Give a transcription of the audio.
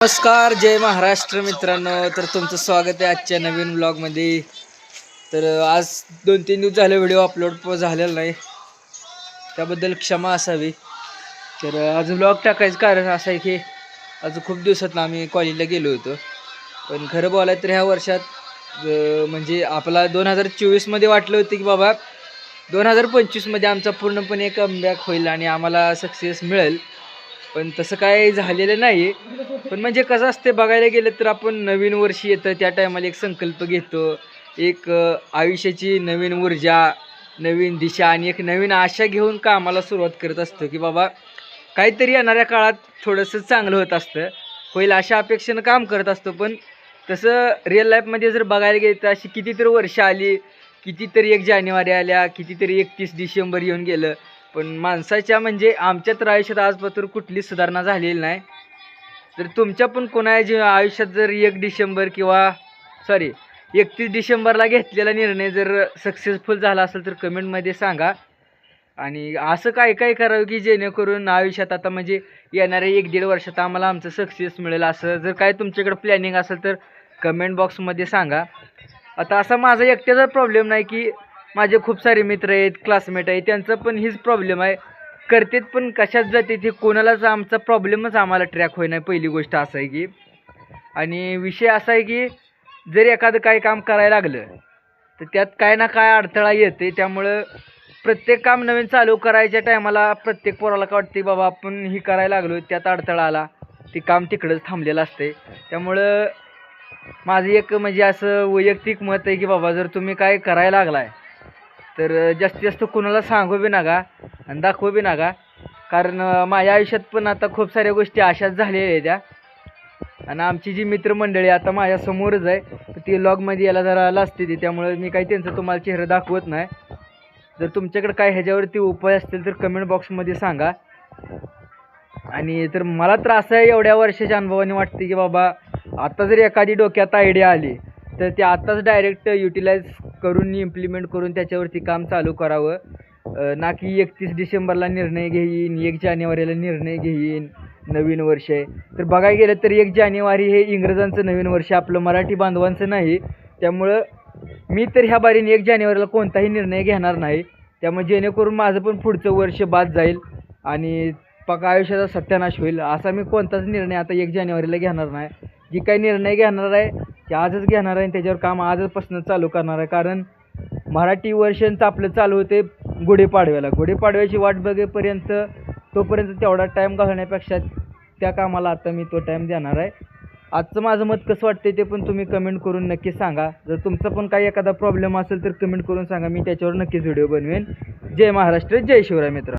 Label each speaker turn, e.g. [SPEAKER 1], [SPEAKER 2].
[SPEAKER 1] नमस्कार जय महाराष्ट्र मित्रांनो. तर तुमचं स्वागत आहे आजच्या नवीन ब्लॉगमध्ये तर आज दोन तीन दिवस झाले व्हिडिओ अपलोड झालेला नाही. त्याबद्दल क्षमा असावी. तर आज ब्लॉग टाकायचं कारण असं आहे की आज खूप दिवसात आम्ही कॉलेजला गेलो होतो. पण खरं बोलायचं तर ह्या वर्षात म्हणजे आपला दोन हजार चोवीसमध्ये वाटलं होतं की बाबा दोन हजार पंचवीसमध्ये आमचा पूर्णपणे कमबॅक होईल आणि आम्हाला सक्सेस मिळेल. पण तसं काय झालेलं नाही पण म्हणजे कसं असते बघायला गेलं तर आपण नवीन वर्षी येतं त्या टायमाला एक संकल्प घेतो. एक आयुष्याची नवीन ऊर्जा नवीन दिशा आणि एक नवीन आशा घेऊन कामाला सुरुवात करत असतो की बाबा काहीतरी येणाऱ्या काळात थोडंसं चांगलं होत असतं. होईल अशा अपेक्षेनं काम करत असतो पण तसं रिअल लाईफमध्ये जर बघायला गेलं तर अशी कितीतरी वर्ष आली कितीतरी एक जानेवारी आल्या कितीतरी एकतीस डिसेंबर येऊन गेलं पण माणसाच्या म्हणजे आमच्या तर आयुष्यात आजपासून कुठलीच सुधारणा झालेली नाही. तर तुमच्या पण कोणाच्या आयुष्यात जर एक डिसेंबर किंवा सॉरी एकतीस डिसेंबरला घेतलेला निर्णय जर सक्सेसफुल झाला असेल तर कमेंटमध्ये सांगा. आणि असं काय काय करावं की जेणेकरून आयुष्यात आता म्हणजे येणाऱ्या एक दीड वर्षात आम्हाला आमचं सक्सेस मिळेल असं जर काय तुमच्याकडं प्लॅनिंग असेल तर कमेंट बॉक्समध्ये सांगा. आता असा माझा एकट्याचा प्रॉब्लेम नाही की माझे खूप सारे मित्र आहेत क्लासमेट आहेत त्यांचा पण हीच प्रॉब्लेम आहे. करतेत पण कशात जाते ते कोणालाच आमचा प्रॉब्लेमच आम्हाला ट्रॅक होई नाही पहिली गोष्ट असं आहे की. आणि विषय असा आहे की जर एखादं काही काम करायला लागलं तर त्यात काय ना काय अडथळा येते. त्यामुळं प्रत्येक काम नवीन चालू करायच्या टायमाला प्रत्येक पोराला काय वाटते बाबा आपण ही करायला लागलो त्यात अडथळा आला. ते काम तिकडंच थांबलेलं असते. त्यामुळं माझं एक म्हणजे असं वैयक्तिक मत आहे की बाबा जर तुम्ही काय करायला लागलाय तर जास्तीत जास्त कुणाला सांगू बी नका आणि दाखवू बी नका. कारण माझ्या आयुष्यात पण आता खूप साऱ्या गोष्टी अशाच झालेल्या आहेत त्या. आणि आमची जी मित्रमंडळी आता माझ्यासमोरच आहे. तर ती लॉगमध्ये याला जरा लाजते ती त्यामुळे मी काही त्यांचं तुम्हाला चेहरा दाखवत नाही. जर तुमच्याकडे काय ह्याच्यावरती उपाय असतील तर कमेंट बॉक्समध्ये सांगा. आणि तर मला तर असं आहे एवढ्या वर्षाच्या अनुभवाने वाटते की बाबा आता जर एखादी डोक्यात आयडिया आली तर ती आत्ताच डायरेक्ट युटिलाइज करून इम्प्लिमेंट करून त्याच्यावरती काम चालू करावं. ना की एकतीस डिसेंबरला निर्णय घेईन एक जानेवारीला निर्णय घेईन नवीन वर्ष आहे. तर बघायला गेलं तर एक जानेवारी हे इंग्रजांचं नवीन वर्ष आपलं मराठी बांधवांचं नाही. त्यामुळं मी तर ह्या बारीने एक जानेवारीला कोणताही निर्णय घेणार नाही. त्यामुळे जेणेकरून माझं पण पुढचं वर्ष बाद जाईल आणि पका आयुष्याचा सत्यानाश होईल. असा मी कोणताच निर्णय आता एक जानेवारीला घेणार नाही. जी काही निर्णय घेणार आहे ते आजच घेणार आहे आणि त्याच्यावर काम आजपासून चालू करणार आहे. कारण मराठी वर्षांचं आपलं चालू होते गुढीपाडव्याला. गुढीपाडव्याची वाट बघेपर्यंत तोपर्यंत तेवढा टाईम घालण्यापेक्षा त्या कामाला आता मी तो टाईम देणार आहे. आजचं माझं मत कसं वाटतं ते पण तुम्ही कमेंट करून नक्की सांगा. जर तुमचा पण काही एखादा प्रॉब्लेम असेल तर कमेंट करून सांगा. मी त्याच्यावर नक्कीच व्हिडिओ बनवेन. जय महाराष्ट्र जय शिवराय मित्र.